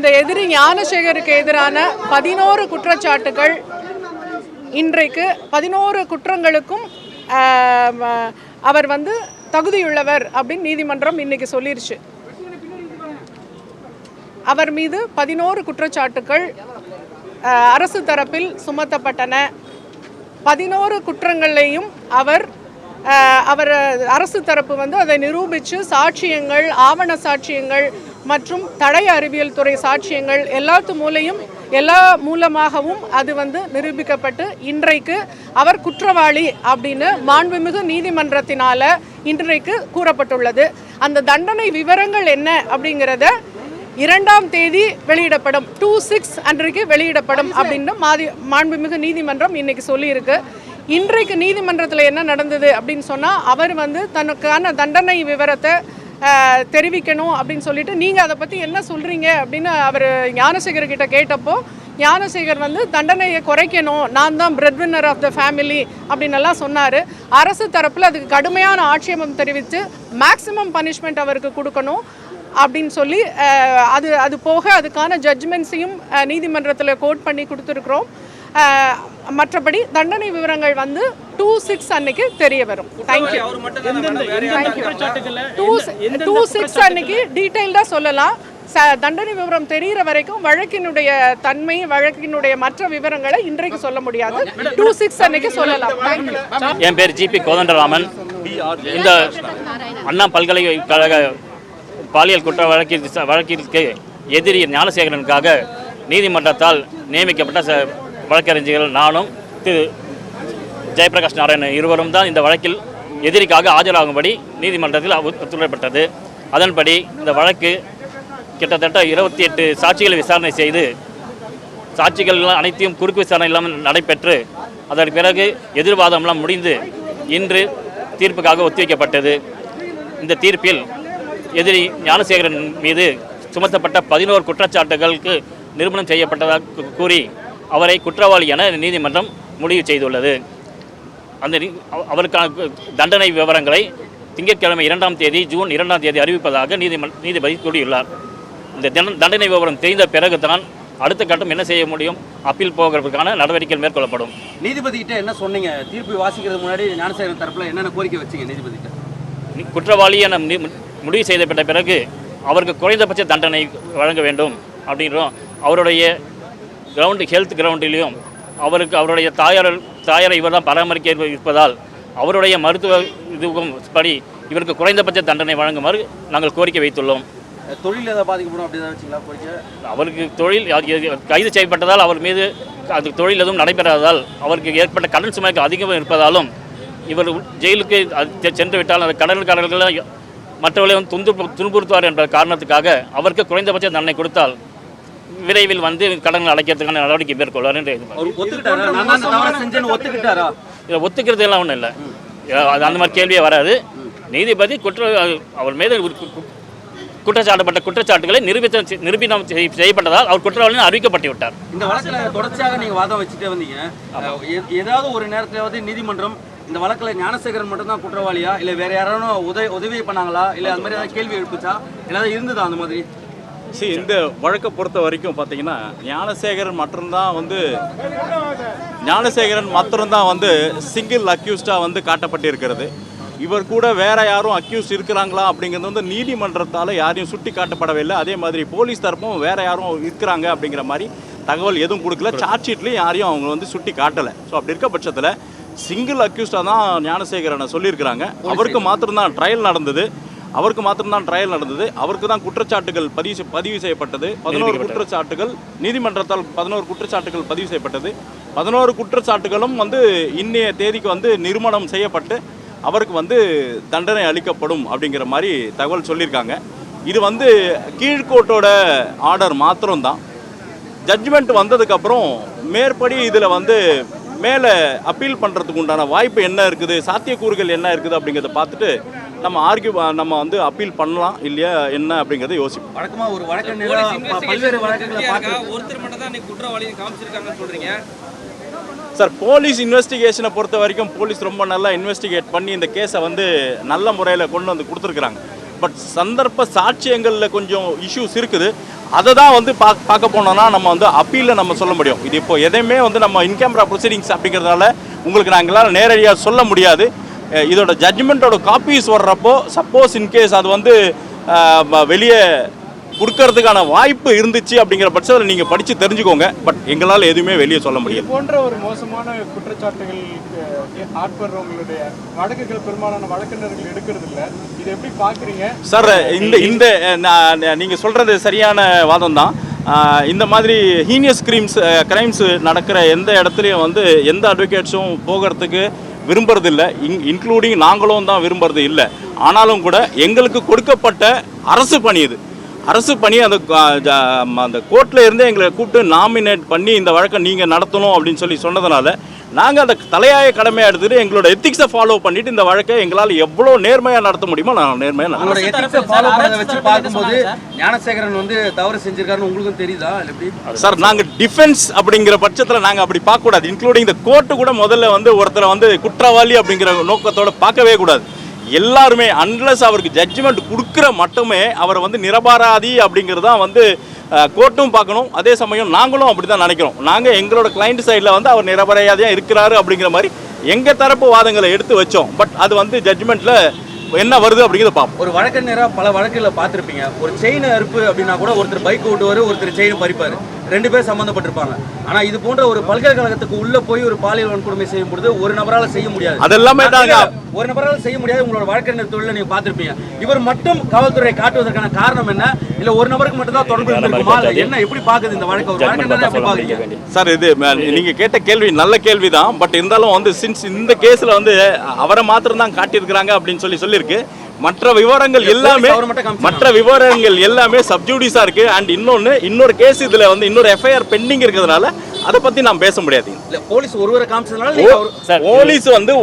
இந்த எதிரி ஞானசேகருக்கு எதிரான பதினோரு குற்றச்சாட்டுகள் இன்றைக்கு பதினோரு குற்றங்களுக்கும் அவர் வந்து தகுதியுள்ளவர் அப்படின்னு நீதிமன்றம் இன்னைக்கு சொல்லிருச்சு. அவர் மீது பதினோரு குற்றச்சாட்டுகள் அரசு தரப்பில் சுமத்தப்பட்டன. பதினோரு குற்றங்களையும் அவர் அவர் அரசு தரப்பு வந்து அதை நிரூபித்து சாட்சியங்கள் ஆவண சாட்சியங்கள் மற்றும் தடய அறிவியல் துறை சாட்சியங்கள் எல்லாத்து மூலையும் எல்லா மூலமாகவும் அது வந்து நிரூபிக்கப்பட்டு இன்றைக்கு அவர் குற்றவாளி அப்படின்னு மாண்புமிகு நீதிமன்றத்தினால இன்றைக்கு கூறப்பட்டுள்ளது. அந்த தண்டனை விவரங்கள் என்ன அப்படிங்கிறத இரண்டாம் தேதி வெளியிடப்படும். டூ சிக்ஸ் அன்றைக்கு வெளியிடப்படும் அப்படின்னு மாதி மாண்புமிகு நீதிமன்றம் இன்னைக்கு சொல்லியிருக்கு. இன்றைக்கு நீதிமன்றத்தில் என்ன நடந்தது அப்படின்னு சொன்னால் அவர் வந்து தனக்கான தண்டனை விவரத்தை தெரிவிக்கணும் அப்படின்னு சொல்லிட்டு நீங்கள் அதை பற்றி என்ன சொல்கிறீங்க அப்படின்னு அவர் ஞானசேகர் கிட்ட கேட்டப்போ ஞானசேகர் வந்து தண்டனையை குறைக்கணும் நான் தான் breadwinner of the family அப்படின்னு எல்லாம் சொன்னார். அரசு தரப்பில் அதுக்கு கடுமையான ஆட்சேபம் தெரிவித்து மேக்ஸிமம் பனிஷ்மெண்ட் அவருக்கு கொடுக்கணும் அப்படின்னு சொல்லி அது அது போக அதுக்கான ஜட்ஜ்மெண்ட்ஸையும் நீதிமன்றத்தில் கோட் பண்ணி கொடுத்துருக்குறோம். மற்றபடி தண்டனை விவரங்கள் வந்து டூ சிக்ஸ் அன்னைக்கு தெரிய வரும். தேங்க்யூ டூ டூ சிக்ஸ் அன்னைக்கு டீட்டெயில்டாக சொல்லலாம். ச தண்டனை விவரம் தெரிகிற வரைக்கும் வழக்கினுடைய தன்மை வழக்கினுடைய மற்ற விவரங்களை இன்றைக்கு சொல்ல முடியாது. டூ சிக்ஸ் அன்னைக்கு சொல்லலாம். என் பேர் ஜிபி கோதண்டராமன். இந்த அண்ணா பல்கலைக்கழக பாலியல் குற்ற வழக்கிற்கு வழக்கிற்கு எதிரி ஞானசேகரனுக்காக நீதிமன்றத்தால் நியமிக்கப்பட்ட ச வழக்கறிஞர்கள் நானும் திரு ஜெயபிரகாஷ் நாராயணன் இருவரும் தான் இந்த வழக்கில் எதிரிக்காக ஆஜராகும்படி நீதிமன்றத்தில் ஒத்துழைப்பட்டது அதன்படி இந்த வழக்கு கிட்டத்தட்ட இருபத்தி எட்டு சாட்சிகளை விசாரணை செய்து சாட்சிகள் அனைத்தையும் குறுக்கு விசாரணை இல்லாமல் நடைபெற்று அதன் பிறகு எதிர்வாதம்லாம் முடிந்து இன்று தீர்ப்புக்காக ஒத்திவைக்கப்பட்டது. இந்த தீர்ப்பில் எதிரி ஞானசேகரன் மீது சுமத்தப்பட்ட பதினோரு குற்றச்சாட்டுகளுக்கு நிரூபணம் செய்யப்பட்டதாக கூறி அவரை குற்றவாளி என நீதிமன்றம் முடிவு செய்துள்ளது. அந்த அவருக்கான தண்டனை விவரங்களை திங்கட்கிழமை இரண்டாம் தேதி ஜூன் இரண்டாம் தேதி அறிவிப்பதாக நீதிமன் நீதிபதி கூறியுள்ளார். இந்த தண்ட- தண்டனை விவரம் தெரிந்த பிறகுதான் அடுத்த கட்டம் என்ன செய்ய முடியும்? அப்பீல் போகிறதுக்கான நடவடிக்கைகள் மேற்கொள்ளப்படும். நீதிபதி கிட்ட என்ன சொன்னீங்க? தீர்ப்பு வாசிக்கிறது முன்னாடி ஞானசேகரன் தரப்புல என்னென்ன கோரிக்கை வச்சீங்க நீதிபதி கிட்ட நீ- குற்றவாளி என முடிவு செய்யப்பட்ட பிறகு அவருக்கு குறைந்தபட்ச தண்டனை வழங்க வேண்டும் அப்படின்றோம். அவருடைய கிரவுண்டு ஹெல்த் கிரவுண்டிலையும் அவருக்கு அவருடைய தாயார் தாயாரை இவர் தான் பராமரிக்க இருப்ப- இருப்பதால் அவருடைய மருத்துவ இதுவும் படி இவருக்கு குறைந்தபட்ச தண்டனை வழங்குமாறு நாங்கள் கோரிக்கை வைத்துள்ளோம். தொழில் ஏதாவது பாதிக்கப்படும் அப்படி ஏதாவது வச்சிங்களா கோரிக்கை? அவருக்கு தொழில் கைது செய்யப்பட்டதால் அவர் மீது அது தொழில் எதுவும் நடைபெறாததால் அவருக்கு ஏற்பட்ட கடன் சுமைக்கு அதிகம் இருப்பதாலும் இவர் ஜெயிலுக்கு சென்று விட்டால் அந்த கடல்காரர்களை மற்றவர்களை வந்து துன்பு துன்புறுத்துவார் என்ற காரணத்துக்காக அவருக்கு குறைந்தபட்ச தண்டனை கொடுத்தால் விரைவில் வந்து கடன்கள் அடைக்கிறதுக்கான நடவடிக்கை மேற்கொள்வார் என்று ஒத்துக்கிறது எல்லாம் ஒன்றும் இல்லை அது அந்த மாதிரி கேள்வியே வராது. நீதிபதி குற்ற அவர் மீது குற்றச்சாட்டப்பட்ட குற்றச்சாட்டுகளை நிரூபித்த நிரூபணம் செய்ய- செய்யப்பட்டதால் அவர் குற்றவாளி அறிவிக்கப்பட்டு விட்டார் இந்த வழக்குல தொடர்ச்சியாக நீங்க வாதம் வச்சுட்டே வந்தீங்க. எ- ஏதாவது ஒரு நேரத்திலாவது நீதிமன்றம் இந்த வழக்குல ஞானசேகரன் மட்டும் தான் குற்றவாளியா? இல்ல வேற யாரும் உதவி உதவி பண்ணாங்களா? இல்ல அது மாதிரி ஏதாவது கேள்வி எழுப்புச்சா? ஏதாவது இருந்ததா அந்த மாதிரி? சி இந்த வழக்கை பொறுத்த வரைக்கும் பார்த்தீங்கன்னா ஞானசேகரன் மட்டும்தான் வந்து ஞானசேகரன் மட்டும்தான் வந்து சிங்கிள் அக்யூஸ்டாக வந்து காட்டப்பட்டிருக்கிறது. இவர் கூட வேற யாரும் அக்யூஸ் இருக்கிறாங்களா அப்படிங்கிறது வந்து நீதிமன்றத்தால் யாரையும் சுட்டி காட்டப்படவில்லை அதே மாதிரி போலீஸ் தரப்பும் வேற யாரும் இருக்கிறாங்க அப்படிங்கிற மாதிரி தகவல் எதுவும் கொடுக்கல. சார்ஜ் ஷீட்லேயும் யாரையும் அவங்க வந்து சுட்டி காட்டலை. ஸோ அப்படி இருக்க பட்சத்தில் சிங்கிள் அக்யூஸ்டாக தான் ஞானசேகரனை சொல்லியிருக்கிறாங்க. அவருக்கு மாத்திரம்தான் ட்ரையல் நடந்தது. அவருக்கு மாத்திரம்தான் ட்ரையல் நடந்தது. அவருக்கு தான் குற்றச்சாட்டுகள் பதிவு பதிவு செய்யப்பட்டது. பதினோரு குற்றச்சாட்டுகள் நீதிமன்றத்தால் பதினோரு குற்றச்சாட்டுகள் பதிவு செய்யப்பட்டது. பதினோரு குற்றச்சாட்டுகளும் வந்து இன்னைய தேதிக்கு வந்து நிறுவனம் செய்யப்பட்டு அவருக்கு வந்து தண்டனை அளிக்கப்படும் அப்படிங்கிற மாதிரி தகவல் சொல்லியிருக்காங்க. இது வந்து கீழ்கோர்ட்டோட ஆர்டர் மாத்திரம்தான். ஜட்ஜ்மெண்ட் வந்ததுக்கப்புறம் மேற்படி இதில் வந்து மேலே அப்பீல் பண்ணுறதுக்கு உண்டான வாய்ப்பு என்ன இருக்குது சாத்தியக்கூறுகள் என்ன இருக்குது அப்படிங்கிறத பார்த்துட்டு நம்ம ஆர்கியூ நம்ம வந்து அப்பீல் பண்ணலாம் இல்லையா என்ன அப்படிங்கிறத யோசிப்போம். வழக்கமா ஒரு வழக்கறிஞரா ப- பல்வேறு வழக்குகளை பார்த்து ஒருத்தர் மட்டும் தான் குற்றவாளியை காமிச்சிருக்காங்கன்னு சொல்றீங்க. சார் போலீஸ் இன்வெஸ்டிகேஷனை பொறுத்த வரைக்கும் போலீஸ் ரொம்ப நல்லா இன்வெஸ்டிகேட் பண்ணி இந்த கேஸை வந்து நல்ல முறையில் கொண்டு வந்து கொடுத்துருக்குறாங்க. பட் சந்தர்ப்ப சாட்சியங்களில் கொஞ்சம் இஷ்யூஸ் இருக்குது. அதை தான் வந்து பா பார்க்க போனோம்னா நம்ம வந்து அப்பீலில் நம்ம சொல்ல முடியும். இது இப்போ எதையுமே வந்து நம்ம இன் கேமரா ப்ரொசீடிங்ஸ் அப்படிங்கிறதுனால உங்களுக்கு நாங்களால் நேரடியாக சொல்ல முடியாது. இதோட ஜட்ஜ்மெண்ட்டோட காப்பீஸ் வர்றப்போ சப்போஸ் இன்கேஸ் அது வந்து வெளியே கொடுக்கறதுக்கான வாய்ப்பு இருந்துச்சு அப்படிங்கிற பட்சத்தில் நீங்கள் படித்து தெரிஞ்சுக்கோங்க. பட் எங்களால் எதுவுமே வெளியே சொல்ல முடியாது போன்ற ஒரு மோசமான குற்றச்சாட்டுகளுக்கு ஆட்படுறவங்களுடைய வழக்குகள் பெரும்பாலான வழக்கறிஞர்கள் எடுக்கிறது இல்ல. இதை எப்படி பாக்குறீங்க சார் இந்த இந்த நீங்கள் சொல்கிறது சரியான வாதம் தான். இந்த மாதிரி ஹீனியஸ் கிரீம்ஸ் கிரைம்ஸ் நடக்கிற எந்த இடத்துலையும் வந்து எந்த அட்வொகேட்ஸும் போகிறதுக்கு விரும்புறதில்ல. இன் இன்க்ளூடிங் நாங்களும் தான் விரும்புறது இல்லை. ஆனாலும் கூட எங்களுக்கு கொடுக்கப்பட்ட அரசு பணி இது. அரசு பணி அந்த அந்த கோர்ட்டில் இருந்தே எங்களை கூப்பிட்டு நாமினேட் பண்ணி இந்த வழக்கை நீங்கள் நடத்தணும் அப்படின்னு சொல்லி சொன்னதுனால நாங்கள் அந்த தலையாய கடமையை எடுத்துட்டு எங்களோட எத்திக்ஸை ஃபாலோ பண்ணிட்டு இந்த வழக்கை எங்களால் எவ்வளோ நேர்மையாக நடத்த முடியுமோ நான் நேர்மையாக எத்திக்ஸை ஃபாலோ பண்ணதை வச்சு பார்க்கும்போது ஞானசேகரன் வந்து தவறு செஞ்சிருக்காருன்னு உங்களுக்கும் தெரியுதா? இல்லை எப்படி? சார் நாங்கள் டிஃபென்ஸ் அப்படிங்கிற பட்சத்தில் நாங்கள் அப்படி பார்க்கக்கூடாது. இன்க்ளூடிங் இந்த கோர்ட்டு கூட முதல்ல வந்து ஒருத்தரை வந்து குற்றவாளி அப்படிங்கிற நோக்கத்தோட பார்க்கவே கூடாது. எல்லாருமே அன்லஸ் அவருக்கு ஜட்ஜ்மெண்ட் கொடுக்குற மட்டுமே அவரை வந்து நிரபராதி அப்படிங்கிறது தான் வந்து கோர்ட்டும் பார்க்கணும். அதே சமயம் நாங்களும் அப்படி தான் நினைக்கிறோம். நாங்கள் எங்களோட கிளைண்ட் சைடில் வந்து அவர் நிரபராதியாக இருக்கிறாரு அப்படிங்கிற மாதிரி எங்கள் தரப்பு வாதங்களை எடுத்து வச்சோம். பட் அது வந்து ஜட்ஜ்மெண்ட்டில் என்ன வருது அப்படிங்கிறத பார்ப்போம். ஒரு வழக்கறிஞராக பல வழக்கில் பார்த்துருப்பீங்க. ஒரு செயின் அறுப்பு அப்படின்னா கூட ஒருத்தர் பைக் ஓட்டுவார் ஒருத்தர் செயின் பறிப்பார். ரெண்டு பேர் சம்மந்தப்பட்டிருப்பாங்க ஆனா இது போன்ற ஒரு பல்கலைக்கழகத்துக்கு உள்ள போய் ஒரு பாலியல் வன்கொடுமை செய்யும் பொழுது ஒரு நபரால செய்ய முடியாது. அதெல்லாமே. ஒரு நபரால செய்ய முடியாது உங்களோட வழக்கறிஞர் தொழில நீங்க பார்த்திருப்பீங்க. இவர் மட்டும் காவல்துறை காட்டுவதற்கான காரணம் என்ன? இல்ல ஒரு நபருக்கு மட்டும் தான் தொடர்பு இருந்திருக்குமா இல்ல என்ன எப்படி பாக்குது இந்த வழக்கு? ஒரு வழக்கறிஞரா எப்படி பாக்குறீங்க சார் இது நீங்க கேட்ட கேள்வி நல்ல கேள்வி தான் பட் இருந்தாலும் வந்து சின்ஸ் இந்த கேஸ்ல வந்து அவரை மாத்திரம் தான் காட்டியிருக்கிறாங்க அப்படின்னு சொல்லி சொல்லியிருக்கு. மற்ற விவரங்கள் எல்லாமே. மற்ற விவரங்கள் எல்லாமே சப்ஜூடிஸா இருக்கு. அண்ட் இன்னொன்னு இன்னொரு கேஸ் இதுல வந்து இன்னொரு எஃப்ஐஆர் பெண்டிங் இருக்கிறதுனால அதை பத்தி நான் பேச முடியாது. போலீஸ் ஒருவரை காமிச்சதுனால போலீஸ் வந்து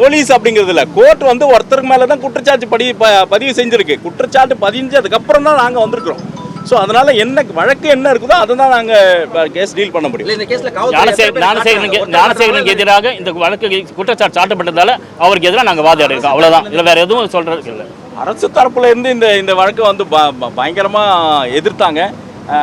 போலீஸ் அப்படிங்கிறது இல்ல. கோர்ட் வந்து ஒருத்தருக்கு மேல தான் குற்றச்சாட்டு படி பதிவு செஞ்சிருக்கு. குற்றச்சாட்டு பதிஞ்சதுக்கு அப்புறம் தான் நாங்க வந்திருக்கிறோம். ஸோ அதனால என்ன வழக்கு என்ன இருக்குதோ அதை தான் நாங்க கேஸ் டீல் பண்ண முடியும். இந்த கேஸ்ல ஞானசேகரனுக்கு எதிராக இந்த வழக்கு குற்றச்சாட்டு சாட்டப்பட்டதால அவருக்கு எதிராக நாங்கள் வாதாடி இருக்கோம் அவ்வளவுதான். இதுல வேற எதுவும் சொல்றதுக்கு இல்லை. அரசு தரப்புல இருந்து இந்த இந்த வழக்கை வந்து ப- ப- பயங்கரமா எதிர்த்தாங்க.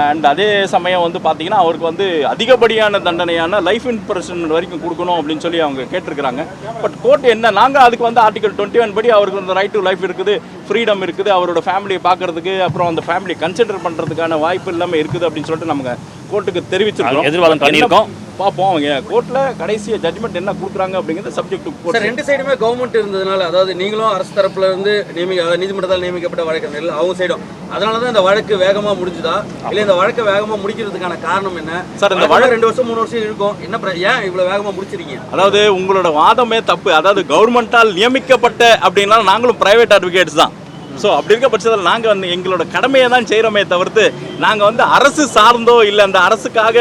அண்ட் அதே சமயம் வந்து பார்த்தீங்கன்னா அவருக்கு வந்து அதிகப்படியான தண்டனையான லைஃப் இன்ப்ரெஷன் வரைக்கும் கொடுக்கணும் அப்படின்னு சொல்லி அவங்க கேட்டிருக்கிறாங்க பட் கோர்ட் என்ன நாங்கள் அதுக்கு வந்து ஆர்டிகல் டுவெண்ட்டி ஒன் படி அவருக்கு வந்து ரைட் டு லைஃப் இருக்குது ஃப்ரீடம் இருக்குது அவரோட ஃபேமிலியை பார்க்கறதுக்கு அப்புறம் அந்த ஃபேமிலி கன்சிடர் பண்ணுறதுக்கான வாய்ப்பு இல்லாமல் இருக்குது அப்படின்னு சொல்லிட்டு நம்ம கோர்ட்டுக்கு தெரிவிச்சிருக்கோம் எதிர்வாதம் பண்ணியிருக்கோம். பார்ப்போம். அவங்க கோர்ட்டில் கடைசியாக ஜட்மெண்ட் என்ன கொடுக்குறாங்க அப்படிங்கிறது சப்ஜெக்ட் டு ரெண்டு சைடுமே கவர்மெண்ட் இருந்ததுனால அதாவது நீங்களும் அரசு தரப்புல இருந்து நியமிக்க நீதிமன்றத்தால் நியமிக்கப்பட்ட வழக்கறிஞர்கள் அவங்க சைடும் அதனால தான் இந்த வழக்கு வேகமா முடிஞ்சுதா? இல்ல இந்த வழக்கை வேகமா முடிக்கிறதுக்கான காரணம் என்ன? சார், இந்த வழக்கு ரெண்டு வருஷம் மூணு வருஷம் இருக்கும். என்ன ஏன் இவ்வளவு வேகமா முடிச்சிருக்கீங்க அதாவது உங்களோட வாதமே தப்பு. அதாவது கவர்மெண்டால் நியமிக்கப்பட்ட அப்படின்னா நாங்களும் பிரைவேட் அட்வொகேட்ஸ் தான். ஸோ அப்படி இருக்க பட்சத்தில் நாங்கள் வந்து எங்களோட கடமையை தான் செய்கிறோமே தவிர்த்து நாங்கள் வந்து அரசு சார்ந்தோ இல்லை அந்த அரசுக்காக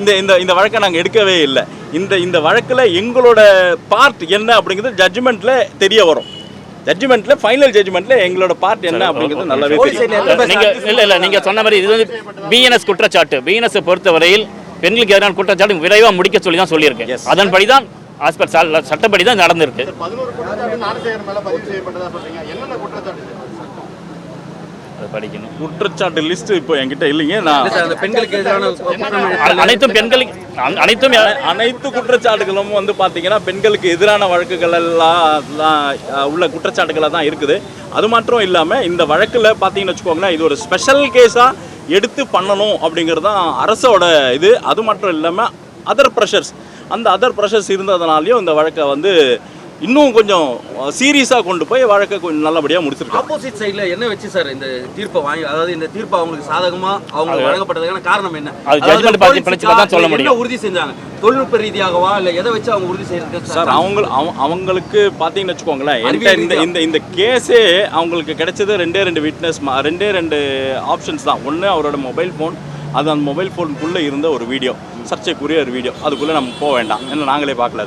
இந்த இந்த இந்த வழக்கை நாங்கள் எடுக்கவே இல்லை. இந்த இந்த வழக்கில் எங்களோட பார்ட் என்ன அப்படிங்கிறது ஜட்ஜ்மெண்ட்டில் தெரிய வரும். ஜட்ஜ்மெண்ட்டில் ஃபைனல் ஜட்ஜ்மெண்ட்டில் எங்களோட பார்ட் என்ன அப்படிங்கிறது நல்லாவே தெரியும். நீங்க இல்ல இல்ல நீங்க சொன்ன மாதிரி இது வந்து பிஎன்எஸ் குற்றச்சாட்டு. பிஎன்எஸ் பொறுத்தவரையில் பெண்களுக்கு எதிரான குற்றச்சாட்டு விரைவா முடிக்க சொல்லி தான் சொல்லியிருக்கேன். அதன்படி தான் ஆஸ் பர் சட்டப்படி தான் நடந்திருக்கு பதினோரு குற்றச்சாட்டு ஞானசேகர் மேல பதிவு செய்யப்பட்டதா சொல்றீங்க என்னென்ன குற்றச்சாட்டு அதை படிக்கணும். குற்றச்சாட்டு லிஸ்ட் இப்போ என்கிட்ட இல்லைங்க. நான் பெண்களுக்கு எதிரான அனைத்தும் பெண்களுக்கு அனைத்தும் அனைத்து குற்றச்சாட்டுகளும் வந்து பார்த்தீங்கன்னா பெண்களுக்கு எதிரான வழக்குகள் எல்லாம் உள்ள குற்றச்சாட்டுகளாக தான் இருக்குது. அது மட்டும் இல்லாமல் இந்த வழக்கில் பார்த்தீங்கன்னு வச்சுக்கோங்களேன் இது ஒரு ஸ்பெஷல் கேஸாக எடுத்து பண்ணணும் அப்படிங்கிறது தான் அரசோட இது. அது மட்டும் இல்லாமல் அதர் ப்ரெஷர்ஸ் அந்த அதர் ப்ரெஷர்ஸ் இருந்ததுனாலையும் இந்த வழக்கை வந்து இன்னும் கொஞ்சம் சீரியஸாக கொண்டு போய் வழக்கை கொஞ்சம் நல்லபடியாக முடிச்சிருக்காங்க. ஆப்போசிட் சைடுல என்ன வச்சு சார் இந்த தீர்ப்பை வாங்கி அதாவது இந்த தீர்ப்பு அவங்களுக்கு சாதகமா அவங்களுக்கு வழங்கப்பட்டதுக்கான காரணம் என்ன? அது சொல்ல முடியும். உறுதி செஞ்சாங்க? தொழில்நுட்ப ரீதியாகவா இல்ல எதை வச்சு அவங்க உறுதி செய்யறது சார் அவங்க அவங்க- அவங்களுக்கு பார்த்தீங்கன்னு வச்சுக்கோங்களேன் இந்த இந்த இந்த கேஸே அவங்களுக்கு கிடைச்சது ரெண்டே ரெண்டு விட்னஸ் ரெண்டே ரெண்டு ஆப்ஷன்ஸ் தான். ஒன்று அவரோட மொபைல் ஃபோன் அது அந்த மொபைல் ஃபோனுக்குள்ளே இருந்த ஒரு வீடியோ சர்ச்சைக்குரிய ஒரு வீடியோ அதுக்குள்ளே நம்ம போக வேண்டாம். ஏன்னா நாங்களே பார்க்கல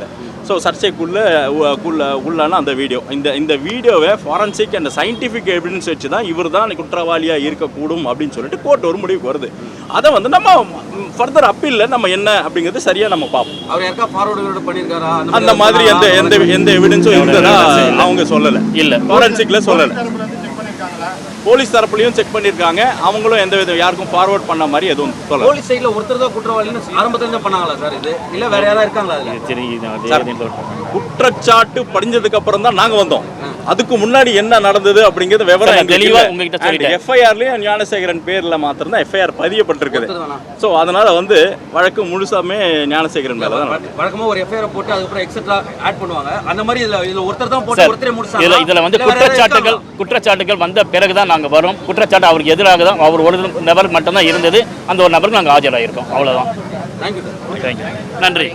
ஸோ சர்ச்சைக்குள்ளே உ- குள்ள உள்ளான அந்த வீடியோ. இந்த இந்த வீடியோவை ஃபாரன்சிக் அண்ட் சயின்டிஃபிக் எவிடன்ஸ் வச்சு தான் இவர் தான் குற்றவாளியாக இருக்கக்கூடும் அப்படின்னு சொல்லிட்டு கோர்ட் ஒரு முடிவுக்கு வருது. அதை வந்து நம்ம ஃபர்தர் அப்பீலில் நம்ம என்ன அப்படிங்கிறது சரியாக நம்ம பார்ப்போம். அவர் யாருக்கா ஃபார்வர்டு பண்ணிருக்காரா அந்த மாதிரி எந்த எந்த எந்த எவிடன்ஸும் இருந்ததா அவங்க சொல்லலை. இல்ல. ஃபாரன்சிக்ல சொல்லலை. போலீஸ் தரப்புலையும் செக் பண்ணியிருக்காங்க. அவங்களும் எந்த வித யாருக்கும் ஃபார்வர்ட் பண்ண மாதிரி எதுவும் சொல்லல. போலீஸ் சைடுல ஒருத்தர் தான் குற்றவாளின்னு ஆரம்பத்துல இருந்து பண்ணாங்களா சார் இது? இல்ல வேற யாராவது இருக்காங்களா அதுல? சரி குற்றச்சாட்டு படிஞ்சதுக்கு அப்புறம் தான் நாங்க வந்தோம். அதுக்கு முன்னாடி என்ன நடந்தது அப்படிங்கிறது விவரம் தெளிவா உங்ககிட்ட சொல்லிட்டேன். எஃப்ஐஆர்லயும் ஞானசேகரன் பேர்ல மாத்திரம் தான் எஃப்ஐஆர் பதியப்பட்டிருக்குது தானா? ஸோ அதனால வந்து வழக்கு முழுசாமே ஞானசேகரன் மேல தான். வழக்கமா ஒரு எஃப்ஐஆர் போட்டு அதுக்கப்புறம் எக்ஸெட்ரா ஆட் பண்ணுவாங்க. அந்த மாதிரி இதுல இதுல ஒருத்தர் தான் போட்டு ஒருத்தரே முடிச்சாங்க இதுல இதுல வந்து குற்றச்சாட்டுகள் குற்றச்சாட்டுகள் வந்த பிறகுதான் நாங்க வரோம். குற்றச்சாட்டு அவருக்கு எதிராக தான் அவர் ஒரு நபர் மட்டும்தான் இருந்தது. அந்த ஒரு நபருக்கு நாங்க ஆஜராயிருக்கோம். அவ்வளவுதான். தேங்க்யூ சார் தேங்க்யூ நன்றி.